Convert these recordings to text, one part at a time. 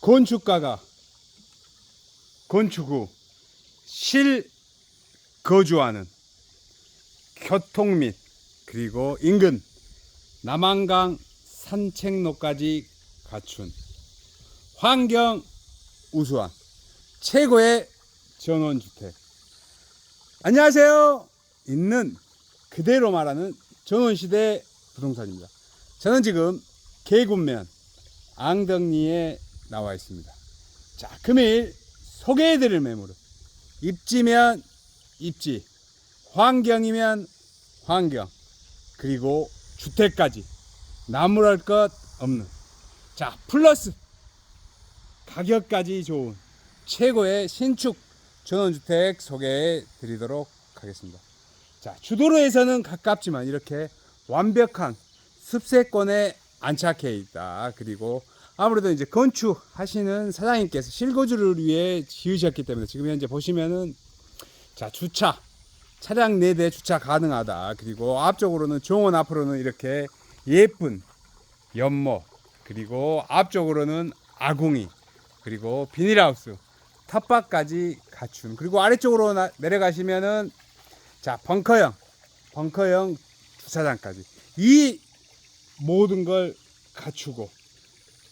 건축가가 건축 후 실거주하는 교통 및 그리고 인근 남한강 산책로까지 갖춘 환경 우수한 최고의 전원주택. 안녕하세요. 있는 그대로 말하는 전원시대 부동산입니다. 저는 지금 계군면 앙덕리에 나와 있습니다. 자, 금일 소개해드릴 매물은 입지면 입지, 환경이면 환경, 그리고 주택까지 나무랄 것 없는 자 플러스 가격까지 좋은 최고의 신축 전원주택 소개해 드리도록 하겠습니다. 자 주도로에서는 가깝지만 이렇게 완벽한 습세권에 안착해 있다. 그리고 아무래도 이제 건축하시는 사장님께서 실거주를 위해 지으셨기 때문에 지금 현재 보시면은 자 주차 차량 4대 주차 가능하다. 그리고 앞쪽으로는 정원 앞으로는 이렇게 예쁜 연못 그리고 앞쪽으로는 아궁이 그리고 비닐하우스 텃밭까지 갖춘 그리고 아래쪽으로 나- 내려가시면은 자 벙커형 벙커형 주차장까지 이 모든 걸 갖추고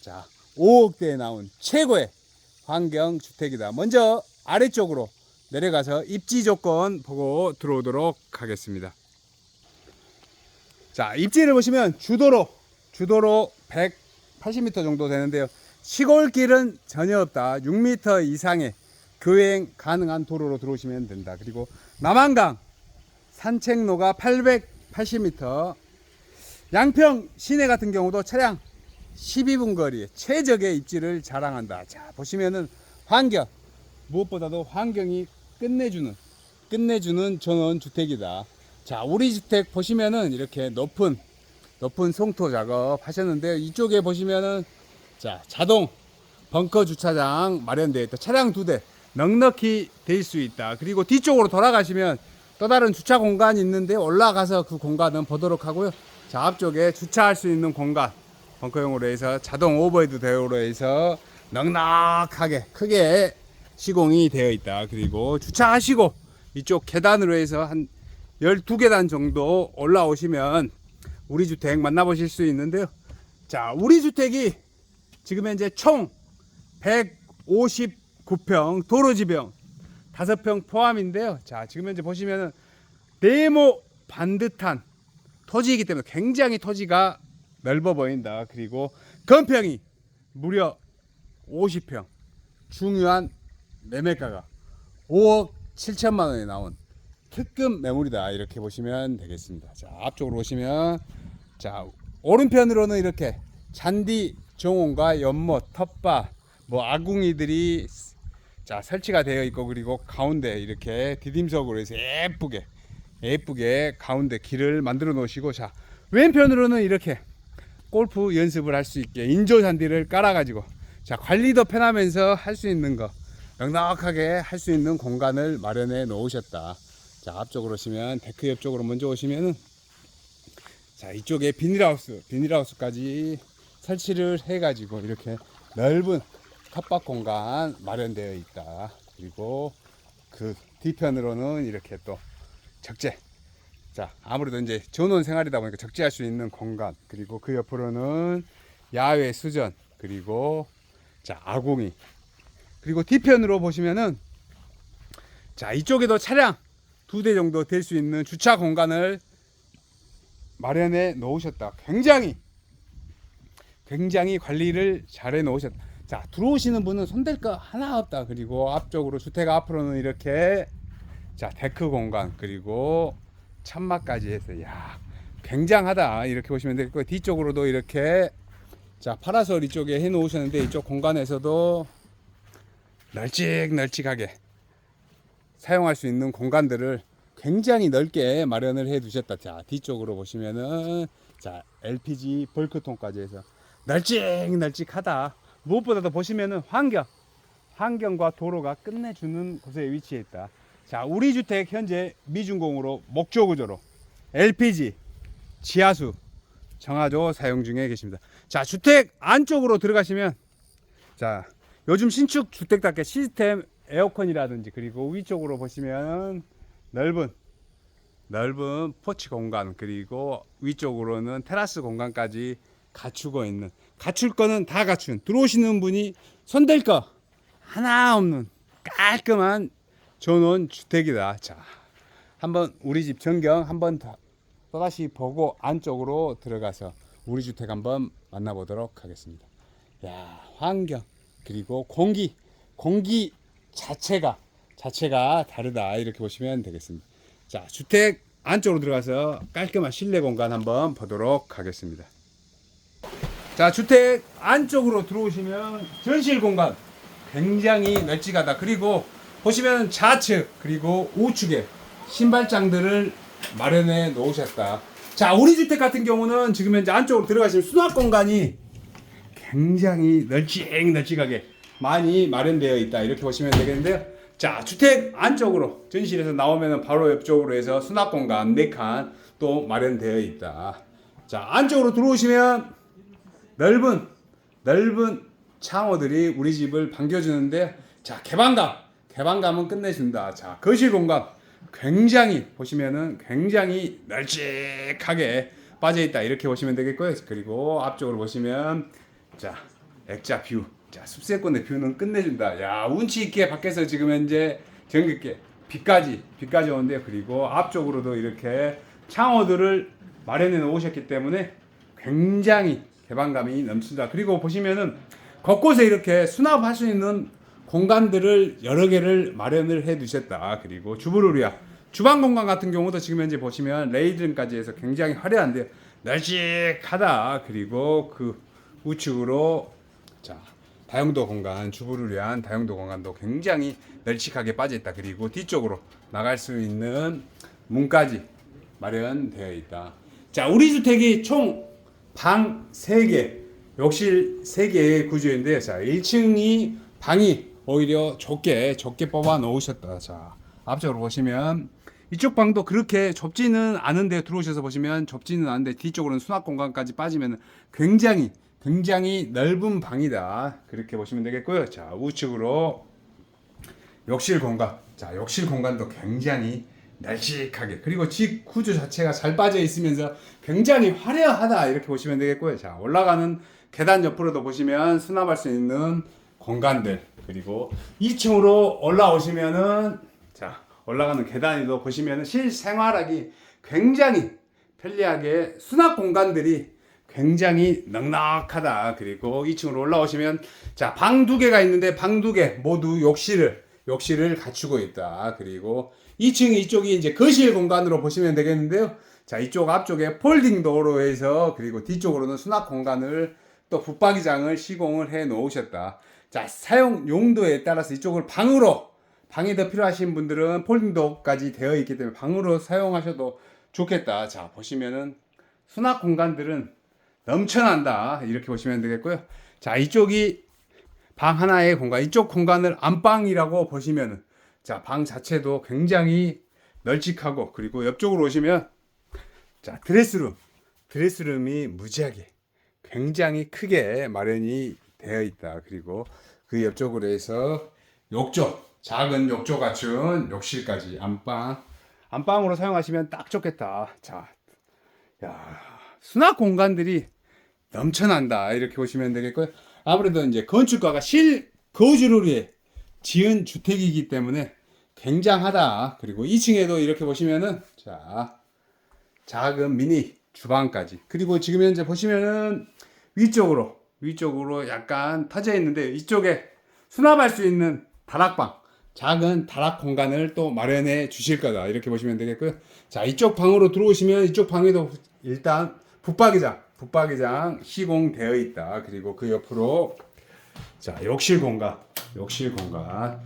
자 5억대에 나온 최고의 환경 주택이다. 먼저 아래쪽으로 내려가서 입지 조건 보고 들어오도록 하겠습니다. 자, 입지를 보시면 주도로, 주도로 180m 정도 되는데요. 시골길은 전혀 없다. 6m 이상의 교행 가능한 도로로 들어오시면 된다. 그리고 남한강 산책로가 880m. 양평 시내 같은 경우도 차량 12분 거리 최적의 입지를 자랑한다. 자, 보시면은 환경 무엇보다도 환경이 끝내주는 끝내주는 전원 주택이다. 자, 우리 주택 보시면은 이렇게 높은 높은 송토 작업 하셨는데 이쪽에 보시면은 자 자동 벙커 주차장 마련되어 있다. 차량 두 대 넉넉히 될 수 있다. 그리고 뒤쪽으로 돌아가시면 또 다른 주차 공간이 있는데 올라가서 그 공간은 보도록 하고요. 자 앞쪽에 주차할 수 있는 공간 벙커용으로 해서 자동 오버헤드 대우로 해서 넉넉하게 크게 시공이 되어 있다. 그리고 주차하시고 이쪽 계단으로 해서 한 12계단 정도 올라오시면 우리 주택 만나보실 수 있는데요. 자, 우리 주택이 지금 현재 총 159평 도로지병 5평 포함인데요. 자, 지금 현재 보시면은 네모 반듯한 토지이기 때문에 굉장히 토지가 넓어 보인다. 그리고 건평이 무려 50평. 중요한 매매가가 5억 7천만 원에 나온 특급 매물이다. 이렇게 보시면 되겠습니다. 자, 앞쪽으로 보시면 자, 오른편으로는 이렇게 잔디 정원과 연못, 텃밭, 뭐 아궁이들이 자, 설치가 되어 있고 그리고 가운데 이렇게 디딤석으로 해서 예쁘게 예쁘게 가운데 길을 만들어 놓으시고 자, 왼편으로는 이렇게 골프 연습을 할 수 있게 인조 잔디를 깔아 가지고 자, 관리도 편하면서 할 수 있는 거 넉넉하게 할 수 있는 공간을 마련해 놓으셨다. 자, 앞쪽으로 오시면 데크 옆쪽으로 먼저 오시면은 자, 이쪽에 비닐하우스, 비닐하우스까지 설치를 해 가지고 이렇게 넓은 텃밭 공간 마련되어 있다. 그리고 그 뒤편으로는 이렇게 또 적재. 자, 아무래도 이제 전원 생활이다 보니까 적재할 수 있는 공간. 그리고 그 옆으로는 야외 수전. 그리고 자, 아궁이. 그리고 뒤편으로 보시면은 자, 이쪽에도 차량 두 대 정도 될 수 있는 주차 공간을 마련해 놓으셨다. 굉장히 굉장히 관리를 잘해 놓으셨다. 자, 들어오시는 분은 손댈 거 하나 없다. 그리고 앞쪽으로 주택 앞으로는 이렇게 자, 데크 공간 그리고 천막까지 해서 야, 굉장하다. 이렇게 보시면 되고 뒤쪽으로도 이렇게 자, 파라솔 이쪽에 해 놓으셨는데 이쪽 공간에서도 널찍널찍하게 사용할 수 있는 공간들을 굉장히 넓게 마련을 해 두셨다. 자, 뒤쪽으로 보시면은 자, LPG 벌크통까지 해서 널찍널찍하다. 무엇보다도 보시면은 환경, 환경과 도로가 끝내주는 곳에 위치해 있다. 자, 우리 주택 현재 미준공으로 목조 구조로 LPG, 지하수, 정화조 사용 중에 계십니다. 자, 주택 안쪽으로 들어가시면 자, 요즘 신축 주택답게 시스템 에어컨이라든지 그리고 위쪽으로 보시면 넓은 넓은 포치 공간 그리고 위쪽으로는 테라스 공간까지 갖추고 있는 갖출 거는 다 갖춘 들어오시는 분이 손댈 거 하나 없는 깔끔한 전원 주택이다. 자, 한번 우리 집 전경 한번 더 또다시 보고 안쪽으로 들어가서 우리 주택 한번 만나보도록 하겠습니다. 야, 환경 그리고 공기 공기 자체가 자체가 다르다 이렇게 보시면 되겠습니다. 자, 주택 안쪽으로 들어가서 깔끔한 실내 공간 한번 보도록 하겠습니다. 자, 주택 안쪽으로 들어오시면 전실 공간 굉장히 널찍하다. 그리고 보시면 좌측 그리고 우측에 신발장들을 마련해 놓으셨다. 자, 우리 주택 같은 경우는 지금 현재 안쪽으로 들어가시면 수납 공간이 굉장히 널찍널찍하게 많이 마련되어 있다. 이렇게 보시면 되겠는데요. 자, 주택 안쪽으로 전실에서 나오면 바로 옆쪽으로 해서 수납 공간 4칸 또 마련되어 있다. 자, 안쪽으로 들어오시면 넓은 넓은 창호들이 우리 집을 반겨주는데 자 개방감 개방감은 끝내준다. 자 거실 공간 굉장히 보시면은 굉장히 널찍하게 빠져 있다. 이렇게 보시면 되겠고요. 그리고 앞쪽으로 보시면 자 액자 뷰. 자 숲세권의 뷰는 끝내준다. 야 운치 있게 밖에서 지금 현재 전기께 비까지 비까지 오는데 그리고 앞쪽으로도 이렇게 창호들을 마련해 놓으셨기 때문에 굉장히 개방감이 넘친다. 그리고 보시면은 곳곳에 이렇게 수납할 수 있는 공간들을 여러 개를 마련을 해 두셨다. 그리고 위한 주방 공간 같은 경우도 지금 현재 보시면 레이든까지 해서 굉장히 화려한데 널찍하다. 그리고 그 우측으로 자 다용도 공간 주부를 위한 다용도 공간도 굉장히 널찍하게 빠져 있다. 그리고 뒤쪽으로 나갈 수 있는 문까지 마련되어 있다. 자, 우리 주택이 총 방 3개, 욕실 3개의 구조인데요. 자, 1층이 방이 오히려 좁게, 좁게 뽑아 놓으셨다. 자, 앞쪽으로 보시면 이쪽 방도 그렇게 좁지는 않은데 들어오셔서 보시면 좁지는 않은데 뒤쪽으로는 수납 공간까지 빠지면 굉장히 굉장히 넓은 방이다. 그렇게 보시면 되겠고요. 자, 우측으로 욕실 공간. 자, 욕실 공간도 굉장히 널찍하게 그리고 집 구조 자체가 잘 빠져 있으면서 굉장히 화려하다 이렇게 보시면 되겠고요. 자, 올라가는 계단 옆으로도 보시면 수납할 수 있는 공간들 그리고 2층으로 올라오시면은 자, 올라가는 계단에도 보시면은 실생활하기 굉장히 편리하게 수납 공간들이 굉장히 넉넉하다. 그리고 2층으로 올라오시면 자, 방 두 개가 있는데 방 두 개 모두 욕실을 욕실을 갖추고 있다. 그리고 2층 이쪽이 이제 거실 공간으로 보시면 되겠는데요. 자, 이쪽 앞쪽에 폴딩 도어로 해서 그리고 뒤쪽으로는 수납 공간을 또 붙박이장을 시공을 해 놓으셨다. 자, 사용 용도에 따라서 이쪽을 방으로 방이 더 필요하신 분들은 폴딩 도어까지 되어 있기 때문에 방으로 사용하셔도 좋겠다. 자, 보시면은 수납 공간들은 넘쳐난다. 이렇게 보시면 되겠고요. 자, 이쪽이 방 하나의 공간, 이쪽 공간을 안방이라고 보시면은 자, 방 자체도 굉장히 널찍하고 그리고 옆쪽으로 오시면 자, 드레스룸. 드레스룸이 무지하게 굉장히 크게 마련이 되어 있다. 그리고 그 옆쪽으로 해서 욕조, 작은 욕조 갖춘 욕실까지 안방. 안방으로 사용하시면 딱 좋겠다. 자, 야, 수납 공간들이 넘쳐난다. 이렇게 보시면 되겠고요. 아무래도 이제 건축가가 실 거주를 위해 지은 주택이기 때문에 굉장하다. 그리고 2층에도 이렇게 보시면은 자 작은 미니 주방까지. 그리고 지금 현재 보시면은 위쪽으로 위쪽으로 약간 터져 있는데 이쪽에 수납할 수 있는 다락방 작은 다락 공간을 또 마련해 주실 거다 이렇게 보시면 되겠고요. 자 이쪽 방으로 들어오시면 이쪽 방에도 일단 붙박이장 붙박이장 시공되어 있다. 그리고 그 옆으로 자 욕실 공간 욕실 공간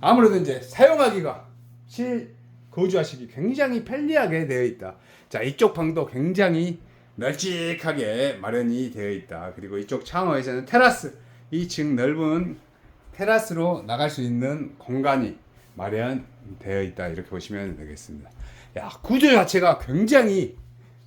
아무래도 이제 사용하기가 실 거주하시기 굉장히 편리하게 되어 있다. 자 이쪽 방도 굉장히 널찍하게 마련이 되어 있다. 그리고 이쪽 창호에서는 테라스 2층 넓은 테라스로 나갈 수 있는 공간이 마련되어 있다. 이렇게 보시면 되겠습니다. 야 구조 자체가 굉장히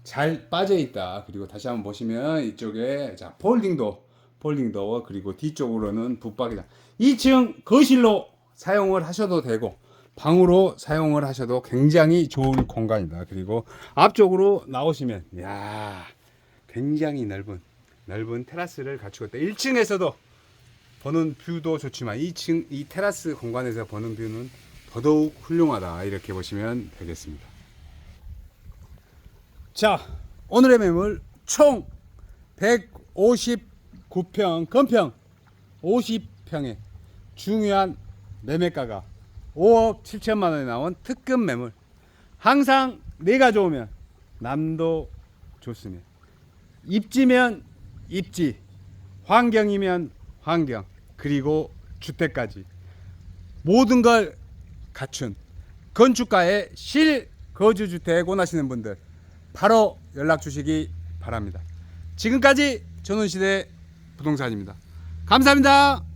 잘 빠져 있다. 그리고 다시 한번 보시면 이쪽에 자 폴딩도 폴딩 도어 그리고 뒤쪽으로는 붙박이장 2층 거실로 사용을 하셔도 되고 방으로 사용을 하셔도 굉장히 좋은 공간이다. 그리고 앞쪽으로 나오시면 야 굉장히 넓은 넓은 테라스를 갖추고 있다. 1층에서도 보는 뷰도 좋지만 2층 이 테라스 공간에서 보는 뷰는 더더욱 훌륭하다. 이렇게 보시면 되겠습니다. 자 오늘의 매물 총 159평 건평 50평에 중요한 매매가가 5억 7천만 원에 나온 특급 매물 항상 내가 좋으면 남도 좋으며 입지면 입지 환경이면 환경 그리고 주택까지 모든 걸 갖춘 건축가의 실 거주 주택 원하시는 분들 바로 연락 주시기 바랍니다. 지금까지 전원시대 부동산입니다. 감사합니다.